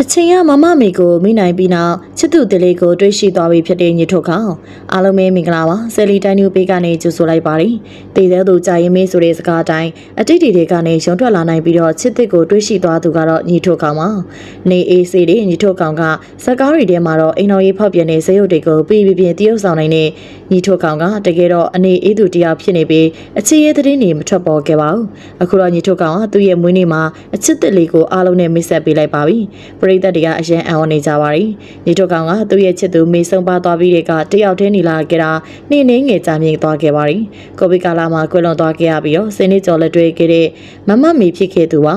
တချိန်ကမမမေကိုမိနိုင်ပြီးနောက်ချစ်သူတလေးကိုတွေ့ရှိသွားပြီဖြစ်တဲ့ညစ်ထုတ်ကောင်အားလုံးပဲမင်္ဂလာပါဆယ်လီတိုင်းနူပေးကနေကြိုဆိုလိုက်ပါတယ်တည်သေးသူကြာရင်မေးဆိုတဲ့စကားအတိုင်းအတိတ်တွေကနေရုံထွက်လာနိုင်ပြီးတော့ချစ်တစ်ကိုတွေ့ရှိသွားသူကတော့ညစ်ထုတ်ကောင်ပါနေအေးစေးတဲ့ညစ်ထုတ်ကောင်ကစကားတွေထဲမှာတော့အိမ်တော်ရေးဖောက်ပြန်တဲ့ဇယုတ်တွေကိုပြည်ပြပြတရုပ်ဆောင်နိုင်တဲ့ညစ်ထုတ်ကောင်ကတကယ်တော့အနေအေးသူတယောက်ဖြစ်နေပြီးအခြေရေးသတင်းတွေမထွက်ပေါ်ခဲ့ပါဘူးအခုတော့ညစ်ထုတ်ကောင်ကသူ့ရဲ့မွေးနေ့မှာအချစ်တစ်လေးကိုအားလုံးနဲ့မိတ်ဆက်ပေးလိုက်ပါပြီပရိသတ်တွေကအရန်အံ့ဩနေကြပါတယ်ညစ်ထုတ်ကောင်ကသူ့ရဲ့ချစ်သူမေဆုံးပါသွားပြီးတဲ့ကတယောက်တည်းနေလာခဲ့တာနှင်းနှင်းငယ်ကြာမြင့်သွားခဲ့ပါတယ်ကိုဗစ်ကာလမှာကွယ်လွန်သွားခဲ့ရပြီးတော့စနေကျော်လက်တွေ့ခဲ့တဲ့မမမီဖြစ်ခဲ့သူပါ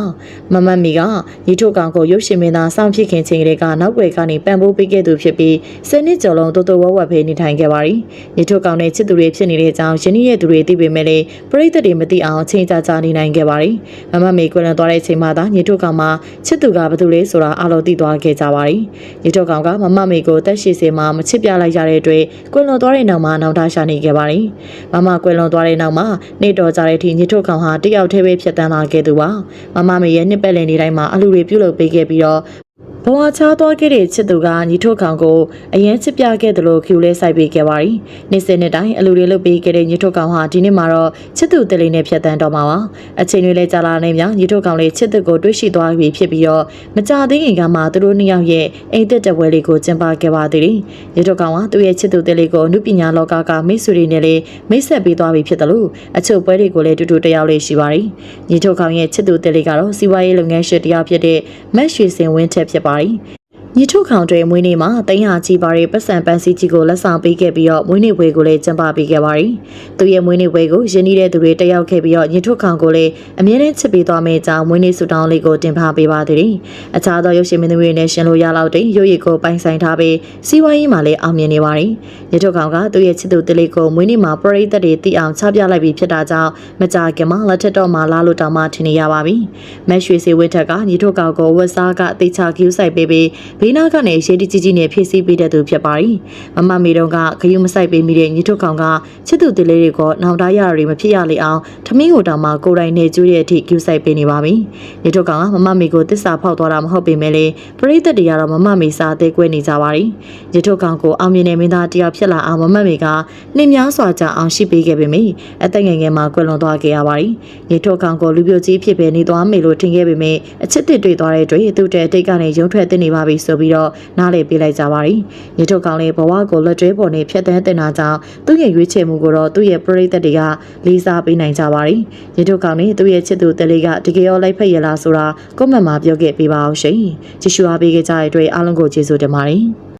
မမမီကညစ်ထုတ်ကောင်ကိုရုပ်ရှင်မင်းသားစောင့်ဖြစ်ခင်ချိန်ကလေးကနောက်ွယ်ကနေပံ့ပိုးပေးခဲ့သူဖြစ်ပြီးစနေကျော်လုံးတိုးတိုးဝက်ဝက်ဖေးနေထိုင်ခဲ့ပါတယ်ညစ်ထုတ်ကောင်နဲ့ချစ်သူတွေဖြစ်နေတဲ့အကြောင်းယင်းရဲ့သူတွေသိပေမဲ့လည်းပရိသတ်တွေမသိအောင်ချိန်ကြာကြာနေနိုင်ခဲ့ပါတယ်မမမီကွယ်လွန်သွားတဲ့အချိန်မှာသာညစ်ထုတ်ကောင်မှာချစ်သူကဘာလို့လဲဆိုတာအားလုံးသိသွားခဲ့ကြပါတယ်ညစ်ထုတ်ကောင်ကမမမီကိုတက်ရှိစေမှာမချစ်ပြလိုက်ကြတဲ့အတွက်ကွယ်လွန်သွားတဲ့နောက်မှာနောက်ထားရှာနေခဲ့ပါတယ်မမကွယ်လွန်သွားတဲ့နောက်မှာနေတော်ကြတဲ့အထိညစ်ထုတ်ကောင်ဟာတယောက်တည်းပဲဖြတ်တန်းလာခဲ့သူပါမမမီရဲ့နှစ်ပတ်လည်နေ့တိုင်းမှာအလူတွေပြုတ်လုပ်ပေးခဲ့ပြီးတော့ ဘဝချားသွားခဲ့တဲ့ချစ်သူကညီထုတ်ခေါင်ကိုအရင်ချစ်ပြခဲ့တယ်လို့ Q လဲစိုက်ပေးခဲ့ပါရီ။နေ့စဉ်နေ့တိုင်းအလူတွေလုပ်ပေးခဲ့တဲ့ညီထုတ်ခေါင်ဟာဒီနေ့မှာတော့ချစ်သူတလေးနဲ့ဖြတ်တန်းတော့မှာပါ။အချိန်တွေလည်းကြာလာနေမြညီထုတ်ခေါင်လေးချစ်သူကိုတွေ့ရှိသွားပြီဖြစ်ပြီးတော့မကြသေးခင်ကမှသူတို့နှစ်ယောက်ရဲ့အိမ်သက်တပွဲလေးကိုကျင်းပခဲ့ပါသေးတယ်။ညီထုတ်ခေါင်ကသူ့ရဲ့ချစ်သူတလေးကိုအမှုပညာလောကကမိတ်ဆွေတွေနဲ့လည်းမိတ်ဆက်ပေးသွားပြီဖြစ်တယ်လို့အချုပ်ပွဲတွေကိုလည်းတူတူတယောက်လေးရှိပါရီ။ညီထုတ်ခေါင်ရဲ့ချစ်သူတလေးကတော့စီးပွားရေးလုပ်ငန်းရှင်တယောက်ဖြစ်တဲ့မက်ရွှေစင်ဝင်းထက်ဖြစ်ပါရီ။ ညထုခေါင်တွေမွေးနေ့မှာတိန်ဟာကြီးပါတဲ့ပတ်စံပန်းစီကြီးကိုလက်ဆောင်ပေးခဲ့ပြီးတော့မွေးနေ့ပွဲကိုလည်းကျင်းပပေးခဲ့ပါရီသူရဲ့မွေးနေ့ပွဲကိုရင်းနှီးတဲ့သူတွေတက်ရောက်ခဲ့ပြီးတော့ညထုခေါင်ကိုလည်းအမြဲတမ်းချစ်ပေးသွားမယ့်အကြောင်းမွေးနေ့ဆုတောင်းလေးကိုတင်ပြပေးပါသေးတယ်အခြားသောရုပ်ရှင်မင်းသမီးတွေနဲ့ရှင်လို့ရလောက်တဲ့ရုပ်ရည်ကိုပိုင်ဆိုင်ထားပြီးစီးပွားရေးမှာလည်းအောင်မြင်နေပါရီညထုခေါင်ကသူရဲ့ချစ်သူတလေးကိုမွေးနေ့မှာပရိသတ်တွေသိအောင်ချပြလိုက်ပြီးဖြစ်တာကြောင့်မကြခင်မှာလက်ထက်တော့မှလာလို့တောင်းမှထင်နေရပါပြီမက်ရွှေစီဝင်းထက်ကညထုခေါင်ကိုဝက်စားကအသေးချကျူးဆိုင်ပေးပြီးဘေးနားကနေရေဒီကြီးကြီးနဲ့ဖြည့်ဆည်းပေးတဲ့သူဖြစ်ပါရီမမမေတုံးကခယူးမဆိုင်ပေးမိတဲ့ညီထုတ်ကောင်ကချစ်သူတလေးတွေကနောင်တရတွေမဖြစ်ရလေအောင်ထမင်းကိုတောင်မှကိုယ်တိုင်နေကျွေးတဲ့အထိကျူးဆိုင်ပေးနေပါပြီညီထုတ်ကောင်ကမမမေကိုတစ္ဆာဖောက်သွားတာမဟုတ်ပေမဲ့လေပရိသတ်တွေကတော့မမမေစာအသေးကွဲနေကြပါရီညီထုတ်ကောင်ကိုအောင်မြင်တဲ့မင်းသားတယောက်ဖြစ်လာအောင်မမမေကနှင်းများစွာကြအောင်ရှိပေးခဲ့ပေမယ့်အသက်ငယ်ငယ်မှာကွယ်လွန်သွားခဲ့ရပါရီညီထုတ်ကောင်ကိုလူပြိုကြီးဖြစ်ပဲနေသွားမေလို့ထင်ခဲ့ပေမယ့်အချစ်တစ်တွေ့သွားတဲ့အတွက်သူ့တဲ့အတိတ်ကနေရုံထွက်တင်နေပါပြီဆိုပြီးတော့နားလေပေးလိုက်ကြပါရီရေထုတ်ကောင်လေးဘဝကိုလက်တွဲပေါ်နေဖြတ်တန်းတင်တာကြောင့်သူ့ရဲ့ရွေးချယ်မှုကိုတော့သူ့ရဲ့ပရိသတ်တွေကလေးစားပေးနိုင်ကြပါရီရေထုတ်ကောင်လေးသူ့ရဲ့ချစ်သူတလေးကတကယ်ရောလိုက်ဖက်ရလားဆိုတာကွန်မန့်မှာပြောခဲ့ပေးပါအောင်ရှင်ကြည့်ရှုအားပေးကြတဲ့အတွက်အားလုံးကိုကျေးဇူးတင်ပါတယ်